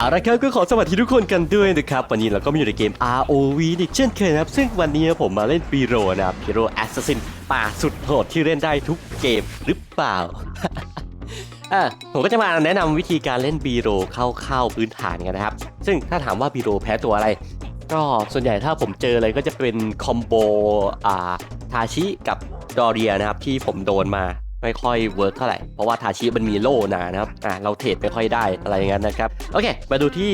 เอาละครับก็ขอสวัสดีทุกคนกันด้วยนะครับ วันนี้เราก็มาอยู่ในเกม ROV อีกเช่นเคยนะครับ ซึ่งวันนี้ผมมาเล่นปีโรนะครับปีโรแอสซัสซินป่าสุดโหดที่เล่นได้ทุกเกมหรือเปล่าอะผมก็จะมาแนะนำวิธีการเล่นบีโรเข้าๆพื้นฐานกันนะครับ ซึ่งถ้าถามว่าบีโรแพ้ตัวอะไร ก็ส่วนใหญ่ถ้าผมเจอเลยก็จะเป็นคอมโบอ่าทาชิกับดอเรียนะครับที่ผมโดนมา ไม่ค่อยเวิร์กเท่าไหร่ เพราะว่าทาชิมันมีโล่นานะครับอ่าเราเทรดไม่ค่อยได้อะไรอย่างนั้นนะครับ โอเค มาดูที่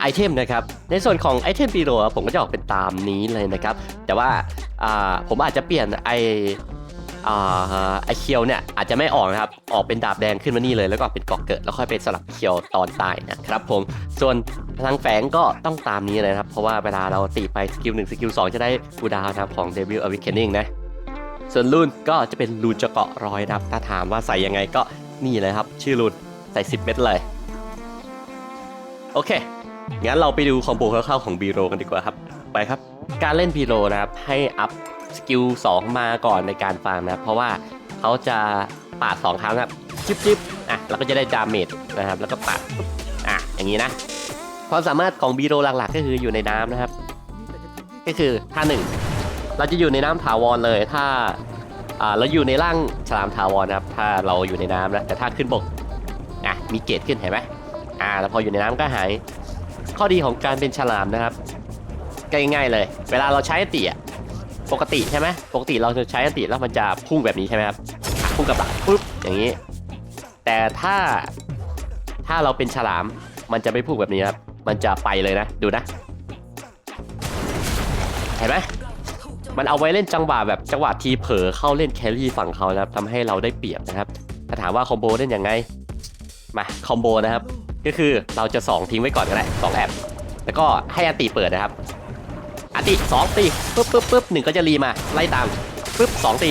ไอเทมนะครับ ในส่วนของไอเทมบีโรผมก็จะออกเป็นตามนี้เลยนะครับ แต่ว่าอ่าผมอาจจะเปลี่ยนไออ่าไอเคียวเนี่ยอาจจะไม่ออกนะครับ ออกเป็นดาบแดงขึ้นมานี่เลยแล้วก็เป็นกาะเกิดแล้วค่อยไปสลับเคียวตอนตายนะครับผมส่วนพลังแฝงก็ต้องตามนี้เลยนะครับ เพราะว่าเวลาเราตีไปสกิลหนึ่งสกิลสองจะได้กูดาวนะของ Devil Awakening นะ ส่วนรุ่นก็จะเป็นรูนจะเกาะรอยนะครับ ถ้าถามว่าใส่ยังไงก็นี่เลยครับ ชื่อรุ่นใส่ 10 เม็ดเลย โอเค งั้นเราไปดูคอมโบคร่าวๆของบีโรกันดีกว่าครับ ไปครับ การเล่นบีโรนะครับ ให้อัพสกิล2มาก่อนในการฟาร์มนะครับ เพราะว่าเขาจะปาด2ครั้งครับจิ๊บจิ๊บอะเราก็จะได้ดาเมจนะครับ แล้วก็ปาดอะอย่างนี้นะ ความสามารถของบีโรหลักๆ ก็คืออยู่ในน้ำนะครับ ก็คือท่าหนึ่ง เราจะอยู่ในน้ำถาวรเลย ถ้าอ่าเราอยู่ในร่างฉลามถาวรนะครับ ถ้าเราอยู่ในน้ำนะ แต่ถ้าขึ้นบกอะมีเกรดขึ้นเห็นไหมอ่า แล้วพออยู่ในน้ำก็หาย ข้อดีของการเป็นฉลามนะครับง่ายๆเลย เวลาเราใช้อติอะปกติใช่ไหมปกติเราจะใช้อติแล้วมันจะพุ่งแบบนี้ใช่ไหมครับ พุ่งกับหลังปุ๊บอย่างนี้ แต่ถ้าถ้าเราเป็นฉลามมันจะไม่พุ่งแบบนี้ครับ มันจะไปเลยนะ ดูนะ เห็นไหม มันเอาไว้เล่นจังหวะแบบจังหวะทีเผลอเข้าเล่นแครี่ฝั่งเขานะครับทำให้เราได้เปรียบนะครับถ้าถามว่าคอมโบเล่นยังไงมาคอมโบนะครับก็คือเราจะ 2 ทิ้งไว้ก่อนก็ได้สองแอบแล้วก็ให้อันติเปิดนะครับอันติสองตีปุ๊บปุ๊บปุ๊บหนึ่งก็จะรีมาไล่ตามปุ๊บสองตี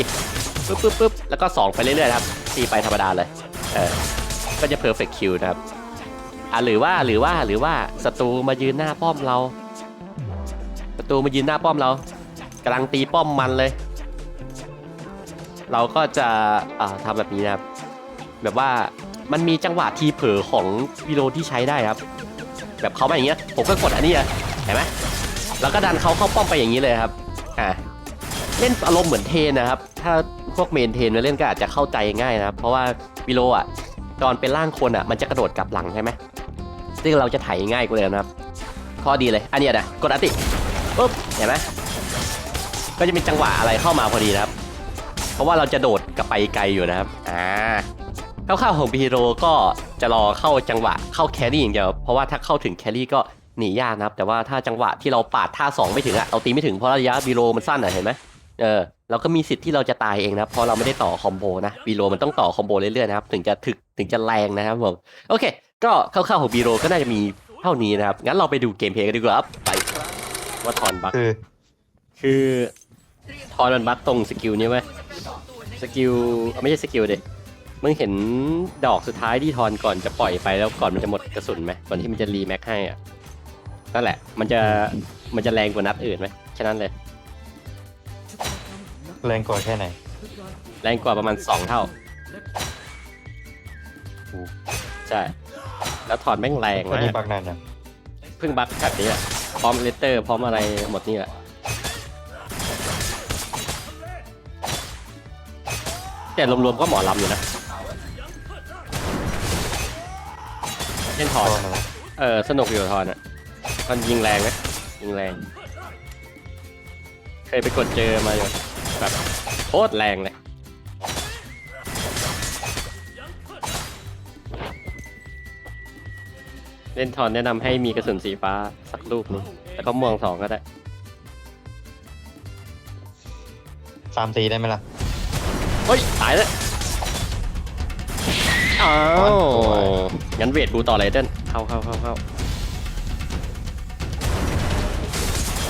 ปุ๊บปุ๊บปุ๊บแล้วก็ 2 ไปเรื่อยๆครับตีไปธรรมดาเลยเออก็จะ perfect kill นะครับอะหรือว่าหรือว่าหรือว่าศัตรูมายืนหน้าป้อมเราศัตรูมายืนหน้าป้อมเรา กำลังตีป้อมมันเลย เราก็จะทำแบบนี้นะครับ แบบว่ามันมีจังหวะทีเผลอของวิโรที่ใช้ได้ครับ แบบเขามาอย่างเงี้ย ผมก็กดอันนี้เห็นไหมแล้วก็ดันเขาเข้าป้อมไปอย่างนี้เลยครับ อ่าเล่นอารมณ์เหมือนเทนนะครับ ถ้าพวกเมนเทนมาเล่นก็อาจจะเข้าใจง่ายนะครับ เพราะว่าวิโรอะ ตอนเป็นร่างคนอะ มันจะกระโดดกลับหลังใช่ไหมซึ่งเราจะไถง่ายกว่าเลยนะครับ ข้อดีเลย อันนี้นะกดอันติปุ๊บ เห็นไหม ก็จะมีจังหวะอะไรเข้ามาพอดีนะครับ เพราะว่าเราจะโดดกลับไปไกลอยู่นะครับอ่าคร่าวๆของบีโรก็จะรอเข้าจังหวะเข้าแครี่อย่างเดียวเพราะว่าถ้าเข้าถึงแครี่ก็หนียากนะครับ แต่ว่าถ้าจังหวะที่เราปาดท่าสองไม่ถึงอะเราตีไม่ถึงเพราะระยะบีโรมันสั้นอะเห็นไหมเออเราก็มีสิทธิ์ที่เราจะตายเองนะครับเพราะเราไม่ได้ต่อคอมโบนะบีโรมันต้องต่อคอมโบเรื่อยๆนะครับถึงจะถึกถึงจะแรงนะครับผมโอเค ก็คร่าวๆของบีโรก็น่าจะมีเท่านี้นะครับงั้นเราไปดูเกมเพลย์กันดีกว่าไปว่าทอนบัคคือคือ ทอนมันบัคตรงสกิลนี้ไหมสกิลไม่ใช่สกิลเด็มึงเห็นดอกสุดท้ายที่ทอนก่อนจะปล่อยไปแล้วก่อนมันจะหมดกระสุนไหมก่อนที่มันจะรีแม็กให้อะนั่นแหละ มันจะมันจะแรงกว่านัดอื่นไหมแค่นั้นเลย แรงกว่าแค่ไหน แรงกว่าประมาณสองเท่าโอ้ใช่ แล้วถอนแม่งแรงก็มานี่กบักนั่นนะเพิ่งบัคแบบนี้แหละพร้อมเลตเตอร์ พร้อมอะไรหมดนี่แหละ แต่รวมๆก็หมอลำอยู่นะเล่นถตออนนนะเออสนุกอยู่ทอนอะมันยิงแรงไหมยิงแรง เคยไปกดเจอมาอยู่แบบโคตรแรงเลยเล่นทอนแนะนำให้มีกระสุนสีฟ้าสักลูกหนึงแล้วก็ม่วงสองก็ได้สามตีได้ไหมล่ะ เฮ้ยตายแล้วอ้าโอ้วยงั้นเวทบูต่อเลยเต้นเข้าเข้าเข้าเข้า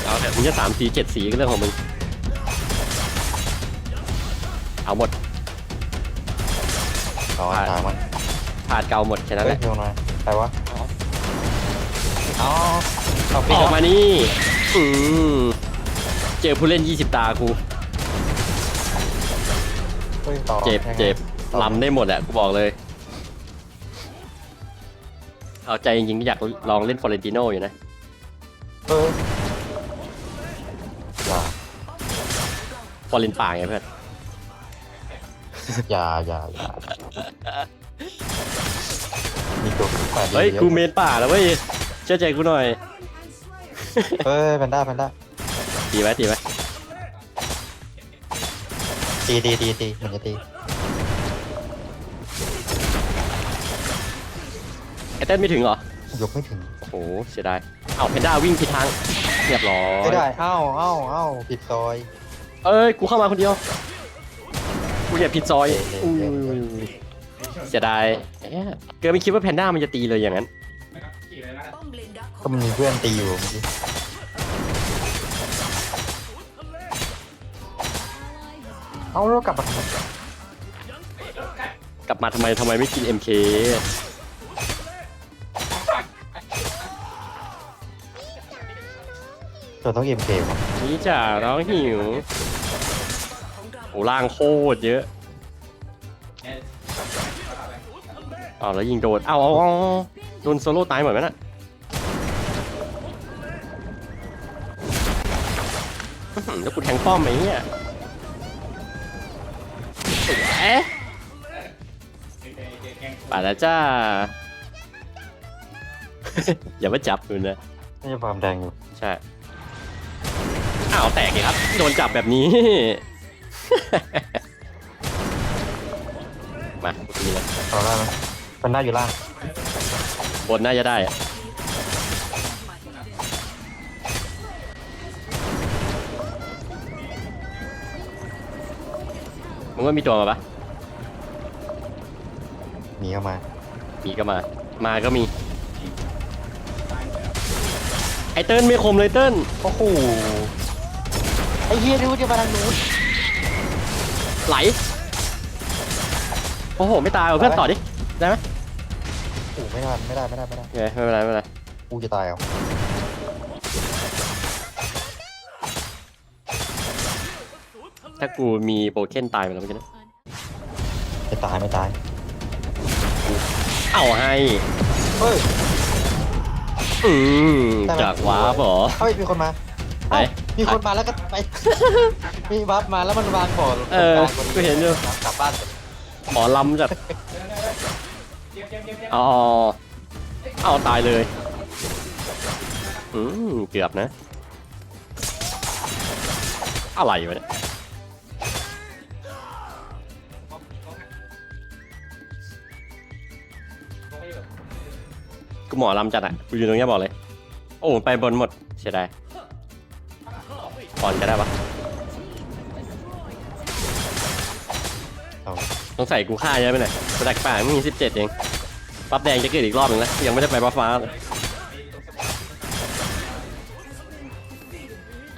เอาแต่มึงจะสามสีเจ็ดสีก็เรื่องของมึง เอาหมดอ๋อผ่านถามมันผ่านเกาหมดแค่นั้นเฮ้แหยละเดี๋ยวหน่อยใครวะอ๋อเอาอพี่อกมานี่อืมเจอผู้เล่น 20 ตากู เฮ้ยต่อเจ็บยังไงเจ็บลำได้หมดอะกูบอกเลย เอาใจจริงๆอยากลองเล่นฟอเรนติโนอยู่นะ เอออย่าฟอเรนป่าไงเพื่อน อย่าอย่าอย่ามีตัวแปดเฮ้ยเยอะกูเมนป่าแล้วเว้ยเชื่อใจกูหน่อย เฮ้ยแพนด้าแพนด้าตีไว้ตีไว้ ตีตีตีตีมันจะตีไอเต้นไม่ถึงเหรอ ยกไม่ถึงโอ้โหเสียดายเอาเพนด้าวิ่งผิดทางเรียบร้อย ไม่ได้เอ้าเอ้าเอ้าผิดซอย เอ้ย กูเข้ามาคนเดียว กูเหยียบผิดซอยเย้ๆๆอุ้ยเสียดายเอ๊ะเกิดไม่คิดว่าแพนด้ามันจะตีเลยอย่างนั้นก็มันมีเพื่อนตีอยู่เมื่อกี้ เอ้าแล้วกลับมาทำไมกลับมาทำไมทำไมไม่กิน MK เราต้องเอ็มเควะนี่จ้ะร้องหิวโอ้ล่างโคตรเยอะอ้าวแล้วยิงโดนเอาเอาเอาเอาโดนโซโล่ตายหมดไหมน่ะอื้อหือแล้วกูแทงป้อมไหมเนี่ย สวยไปแล้วจ้า อย่ามาจับดูนะน่าจะฟาร์มแดงอยู่ใช่อ้าวแตกเลยครับ โดนจับแบบนี้ มาทีนี้เลยเอาได้ไหมแพนด้าอยู่ล่างบนน่าจะได้อะ มึงว่ามีตัวมาปะหนีเข้ามา มีก็มา มาก็มี ไอเติ้ลไม่คมเลยเติ้ลโอ้โห ไอ้เฮียนี่ว่าจะมาทางนู้นไหล โอ้โห ไม่ตายว่ะเพื่อนต่อดิ ได้ไหมโอ้ไม่ได้ไม่ได้ไม่ได้ไม่ได้ โอเคไม่เป็นไรไม่เป็นไร กูจะตายเอา ถ้ากูมีโปรเคนตายไปแล้วเมื่อกี้นะไม่ตายไม่ตาย เอาให้ เฮ้ย อืมได้ไหม จากว้าบเหรอเฮ้ยมีคนมาไหน เอ้ามีคนมาแล้วก็ไป มีบัฟมาแล้วมันวางบ่อตรงเออกลางพดีกูเห็นอยู่กลับบ้านหมอลำจัดอ๋อเอาตายเลย อืมเกือบนะ อะไรวะเนี่ย หมอลำจัดอะกูอยู่ตรงเนี้ยบอกเลย โอ้ไปบนหมดเสียดายปอนจะได้ปะเอาต้องใส่กูฆ่าเยอะไปหน่อยกระดักป่ามึงมีสิบเจ็ดเองปั๊บแดงจะเกิดอีกรอบหนึ่งแล้วยังไม่ได้ไปปั๊บฟ้าเลย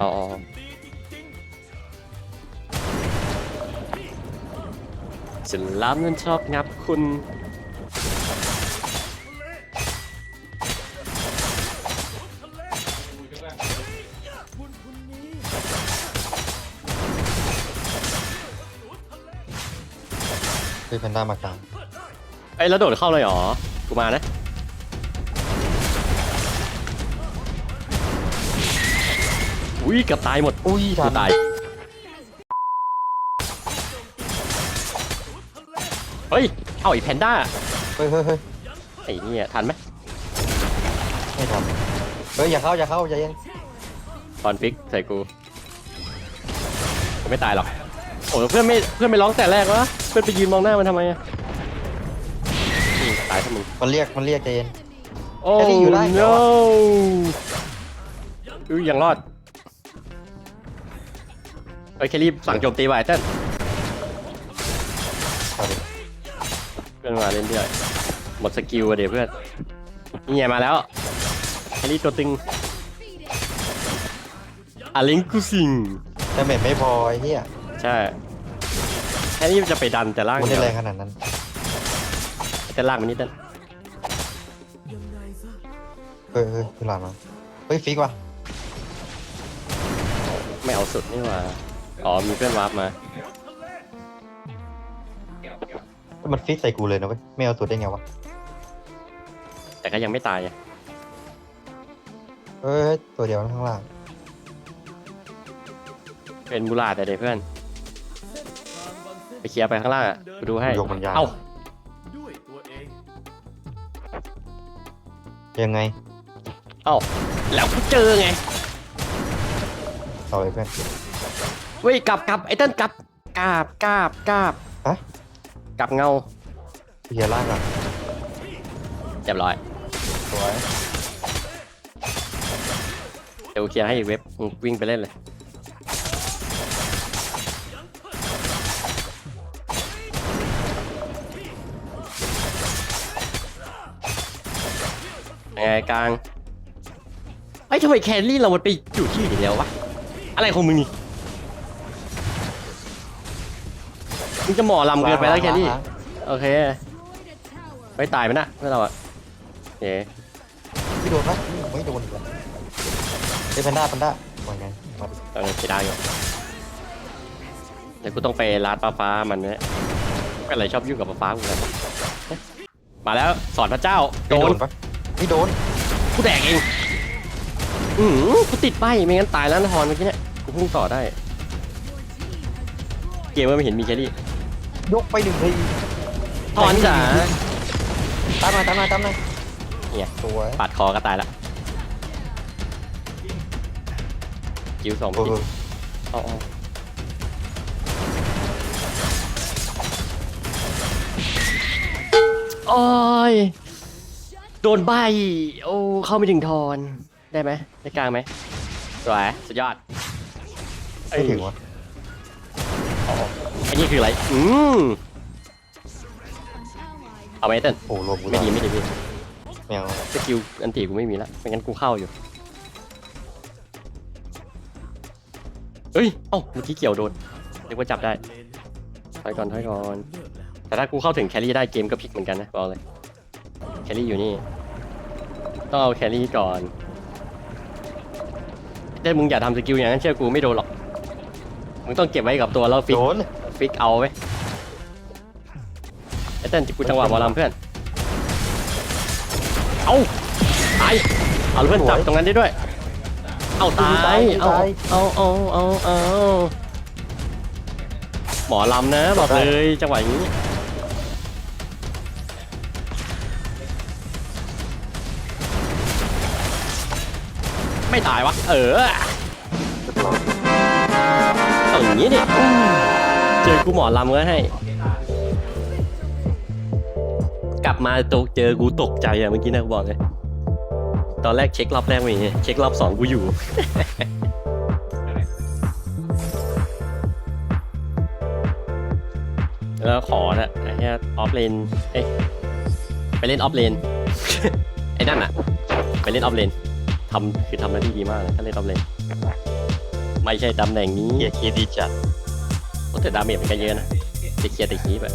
อ๋อฉันล้ำนั้นชอบงับคุณ คือแพนด้ามากลางไอ้ยแล้วโดดเข้าเลยเหรอ กูมานะ อุ้ยเกือบตายหมด อุ้ยกูตาย เฮ้ย เอาไอีแพนด้า เฮ้ยเฮ้ยเฮ้ยไอ้เนี่ยทันไหมไม่ทำเฮ้ยอย่าเข้าอย่าเข้าอย่าเย็นตอนฟิกใส่กูกูไม่ตายหรอก โอ้ยเพื่อนไม่เพื่อนไม่ร้องแต่แรกวะ เพื่อนไปยืนมองหน้ามันทำไมอะอืมตายทั้งมึงมันเรียกมันเรียกใจเย็น โอ้ แค่นี้อยู่ได้เหร no อ อุ้ยยังรอดเอ้ยแคลรี่สั่งโจมตีไว้เต้นเอาดิเพื่อนมาเล่นด้วยหมดสกิลอะเดี๋ยวเพื่อนนี่ไงมาแล้วแคลรี่ตัวตึงอาลิงกูสิงแต่เม็ดไม่พอไอ้เหี้ยใช่ แค่นี้จะไปดันแต่ล่างกูเดีได้ยวแรงขนาดนั้น แต่ล่างมันนิดเดียวเฮ้ยเฮ้ยคือหลานมาเฮ้ยฟิกว่ะไม่เอาสุดนี่หว่าอ๋อมีเพื่อนวาร์ปมามันฟิกใส่กูเลยนะเว้ยไม่เอาตัวได้ไงวะแต่ก็ยังไม่ตายอะเอ้ยตัวเดียวข้างล่างเป็นมูลาดแต่เด็กเพื่อน ไปเคลียร์ไปข้างล่างอะกูดูให้ ยกมันยากเอ้า ด้วยตัวเอง ยังไงเอ้า แล้วกูเจอไง ต่อไปเพื่อน เว้ยกลับกลับไอ้เต้นกลับกราบกราบกราบฮะ กลับเงาเคลียร์ล่างอะเรียบร้อย สวยเดี๋ยวกูเคลียร์ให้อีกเว็บมึงวิ่งไปเล่นเลย ยังไงกลางไอ้ยทำไมแครี่เรามันไปอยู่ที่อื่นแล้ววะ อะไรของมึงนี่มึงจะหมอลำเกินไปแล้วแครี่ล้างโอเคไม่ตายไปนะเพื่อนเราอะเอ๋ๆไม่โดนปะไม่โดนอีกแล้วเอ้ยแพนด้าแพนด้าว่าไงมาดิเออเสียดายอยู่เดี๋ยวกูต้องไปร้านปลาฟ้ามันเนี่ยไม่อะไรชอบยุ่งกับปลาฟ้ากูเลยเอ๊ะมาแล้วสอนพระเจ้าโดไม่โดนนปะ ไม่โดนกูแดกเองอือหือกูติดไปไม่งั้นตายแล้วนะฮอนเมื่อกี้เนี่ยกูพุ่งต่อได้ เกมว่าไม่เห็นมีแครี่ยกไปหนึ่งทีฮอนจ๋าตามมาตามมาตามมาเนี่ยสวยปาดคอก็ตายละคิวสองโอ้ทีโหเอาเอาโอ้ย โดนใบ โอ้ เข้าไม่ถึงทอน ได้ไหมได้กลางไหมสวยสุดยอดเอ้ไม่ยถึงวะอันนี้คืออะไร อืมเอาไหมเต้นโอ้โหลมกูไม่ดีไม่ดีพี่แมวสกิลอันตีกูไม่มีละไม่งั้นกูเข้าอยู่ เฮ้ย เอ้าเมื่อกี้เกี่ยวโดนเรียกว่าจับได้ถอยก่อนถอยก่อน แต่ถ้ากูเข้าถึงแครี่ได้เกมก็พลิกเหมือนกันนะบอกเลยแครี่อยู่นี่ ต้องเอาแครี่ก่อนเต้นมึงอย่าทำสกิลอย่างนั้นเชื่อกูไม่โดนหรอก มึงต้องเก็บไว้กับตัวแล้วฟิกโดนฟิกเอาไว้ไอ้เต้นจิกูจังหวะบอลลำเพื่อน เอาตายเอาเพื่อนจับตรงนั้นได้ด้วย เอาตาย เอาเอาเอาเอาเอาหมอลำนะบอกเลยจังหวะนี้ ไม่ตายวะ เออเอาอย่างนี้ดิอืมเจอกูหมอลำก็ให้ กลับมาตกเจอกูตกใจอะเมื่อกี้นะกูบอกเลย ตอนแรกเช็ครอบแรกไม่มีเช็ครอบสองกูอยู่ แล้วขอนะไอ้เนี้ยออฟเลนเอ้ยไปเล่นออฟเลน ไอ้นั่นอะไปเล่นออฟเลน ทำคือทำหน้าที่ดีมากเลยถ้าเล่นออฟเลนไม่ใช่ตำแหน่งนี้เกียร์คีย์ดีจัดโอ้แต่ดาเมจมันก็เยอะนะติเคลียร์ติคีแบบ